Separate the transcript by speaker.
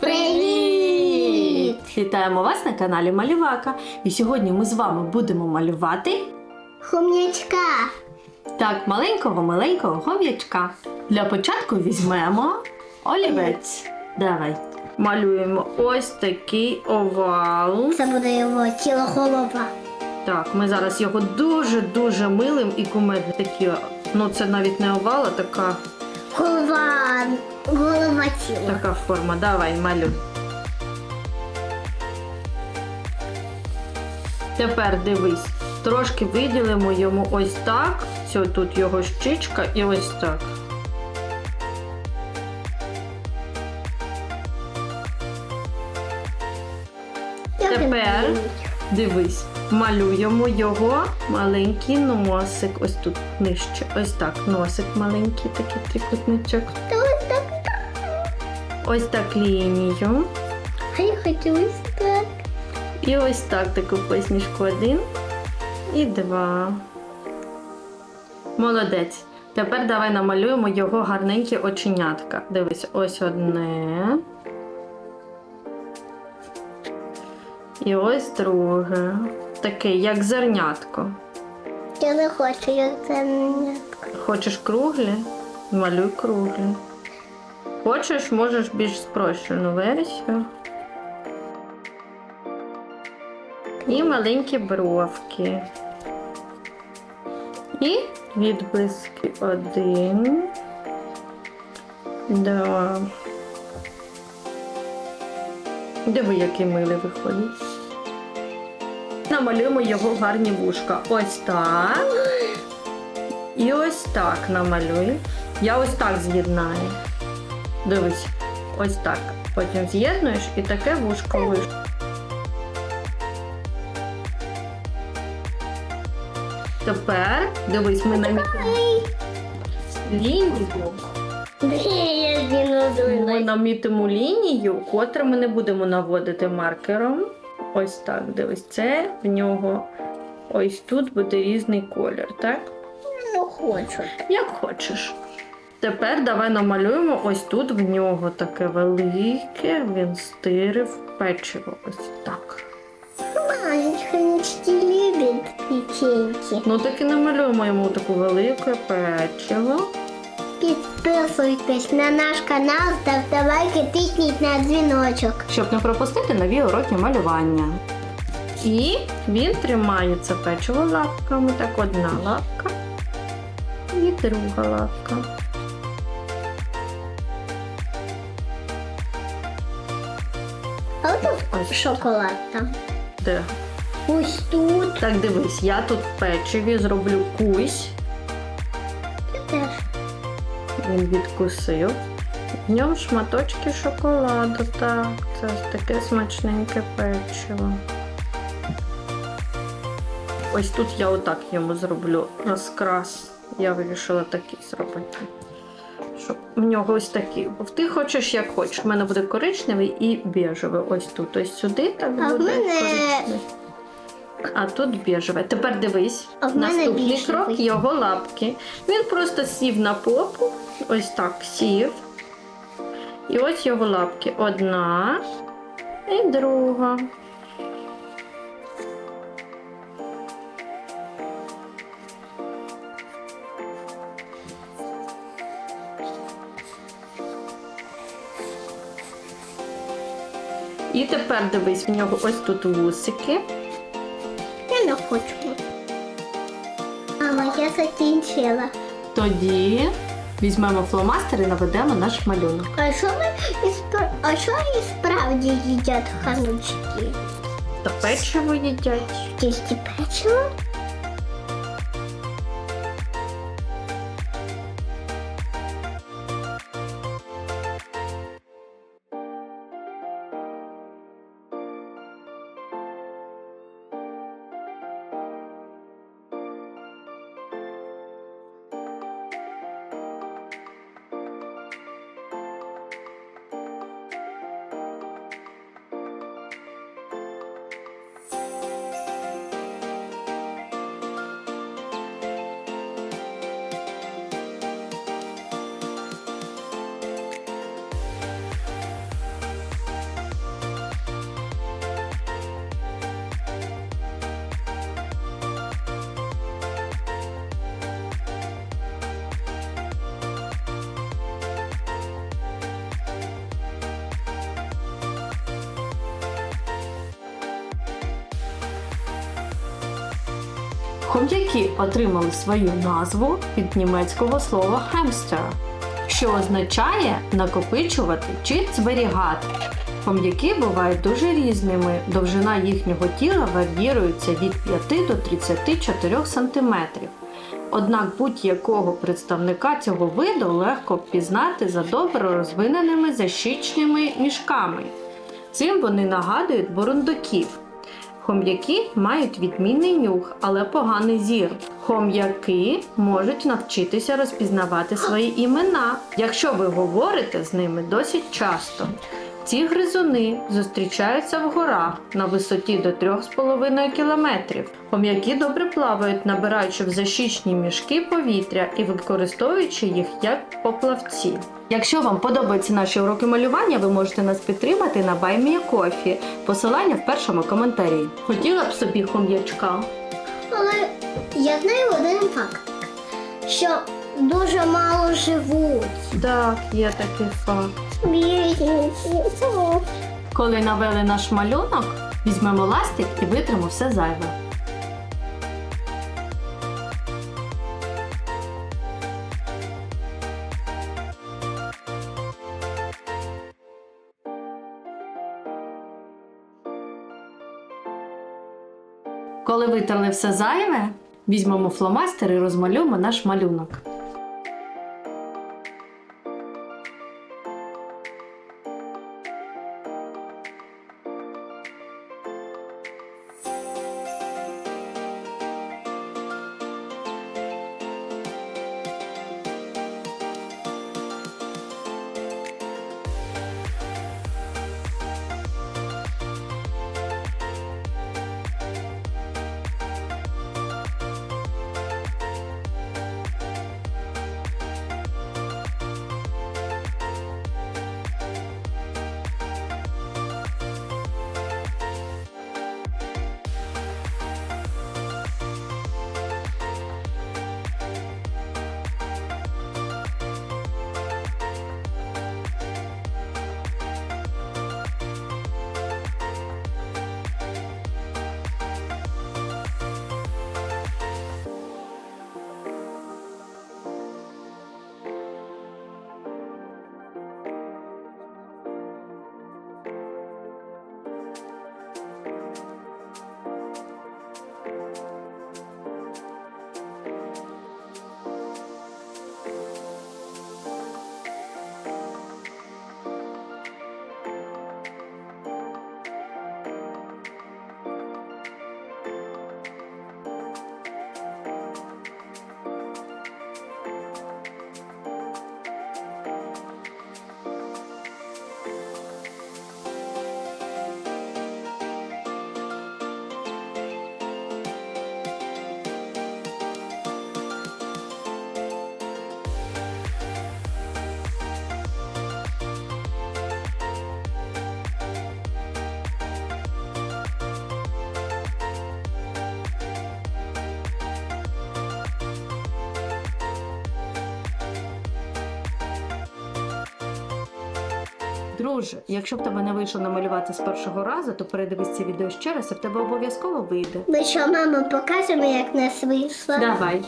Speaker 1: Привіт! Вітаємо вас на каналі Малювака. І сьогодні ми з вами будемо малювати
Speaker 2: Хом'ячка.
Speaker 1: так маленького маленького хом'ячка. Для початку візьмемо олівець. Давай. Малюємо ось такий овал.
Speaker 2: Це буде його тіло голова.
Speaker 1: Так, ми зараз його дуже-дуже милим і кумедним такі. Ну, це навіть не овал, а така,
Speaker 2: Голова. Голова тіла.
Speaker 1: така форма. Давай, малюй. Тепер дивись, трошки виділимо йому ось так. Це тут його щічка і ось так. Тепер дивись, малюємо його маленький носик. Ось тут нижче. Ось так. Носик маленький, такий трикутничок.
Speaker 2: Ось так.
Speaker 1: Лінію.
Speaker 2: А я хочу ось так.
Speaker 1: І ось так таку посмішку один і два. Молодець. Тепер давай намалюємо його гарненькі оченятка. Дивись, ось одне. І ось друге. Таке, як зернятко.
Speaker 2: Я не хочу, як не.
Speaker 1: Хочеш круглі? Малюй круглі. Хочеш, можеш більш спрощену версію. І маленькі бровки. І відблиски один. Два. Диви, який милий виходить. Намалюємо його гарні вушка. Ось так. І ось так намалюй. Я ось так з'єднаю. Дивись, ось так. Потім з'єднуєш і таке вушко вийшло. Тепер дивись, ми намітимо лінію. Ми намітимо лінію, котру ми не будемо наводити маркером. Ось так, дивись, це в нього ось тут буде різний колір, так?
Speaker 2: Не хочу.
Speaker 1: Як хочеш. Тепер давай намалюємо ось тут в нього таке велике, він стирив печиво. Ось так.
Speaker 2: Любить печеньки.
Speaker 1: Ну так і намалюємо йому таку велике печиво.
Speaker 2: Підписуйтесь на наш канал, ставте лайки, тисніть на дзвіночок.
Speaker 1: щоб не пропустити нові уроки малювання. І він тримає це печиво лапками. Так, одна лапка і друга лапка.
Speaker 2: А
Speaker 1: Ось
Speaker 2: шоколад там.
Speaker 1: де.
Speaker 2: Ось тут.
Speaker 1: Так, дивись, я тут печиві зроблю кусь. Він відкусив. В ньому шматочки шоколаду. Так, це ось таке смачненьке печиво. Ось тут я отак йому зроблю розкрас. Я вирішила такий зробити. Щоб в нього ось такий був. Ти хочеш як хочеш. У мене буде коричневий і біжевий. Ось тут. Ось сюди так
Speaker 2: А
Speaker 1: буде
Speaker 2: мене-
Speaker 1: коричневий. А тут біжеве. Тепер дивись.
Speaker 2: А
Speaker 1: Наступний крок його лапки. Він просто сів на попу, ось так сів. І ось його лапки. Одна і друга. І тепер дивись, в нього ось тут вусики.
Speaker 2: Я не хочу. Мама, я закінчила.
Speaker 1: Тоді візьмемо фломастер і наведемо наш малюнок.
Speaker 2: А що ми і спра- а що і справді їдять ханучки?
Speaker 1: Та печиво їдять.
Speaker 2: Тільки печиво?
Speaker 1: Хом'яки отримали свою назву від німецького слова hamster, що означає накопичувати чи зберігати. Хом'яки бувають дуже різними. Довжина їхнього тіла варіюється від 5 до 34 см. Однак будь-якого представника цього виду легко впізнати за добре розвиненими защічними мішками. Цим вони нагадують бурундуків. Хом'яки мають відмінний нюх, але поганий зір. Хом'яки можуть навчитися розпізнавати свої імена, якщо ви говорите з ними досить часто. Ці гризуни зустрічаються в горах на висоті до 3,5 кілометрів. Хом'яки добре плавають, набираючи в защічні мішки повітря і використовуючи їх як поплавці. Якщо вам подобаються наші уроки малювання, ви можете нас підтримати на BuyMeACoffee. Посилання в першому коментарі. Хотіла б собі хом'ячка.
Speaker 2: Але я знаю один факт, що дуже мало живуть.
Speaker 1: Так, є такий факт. Коли навели наш малюнок, візьмемо ластик і витримо все зайве. Коли витерли все зайве, візьмемо фломастер і розмалюємо наш малюнок. Друже, якщо б тебе не вийшло намалювати з першого разу, то передивись це відео ще раз, і в тебе обов'язково вийде.
Speaker 2: Ми що, мама, покажемо, як нас вийшло?
Speaker 1: Давай.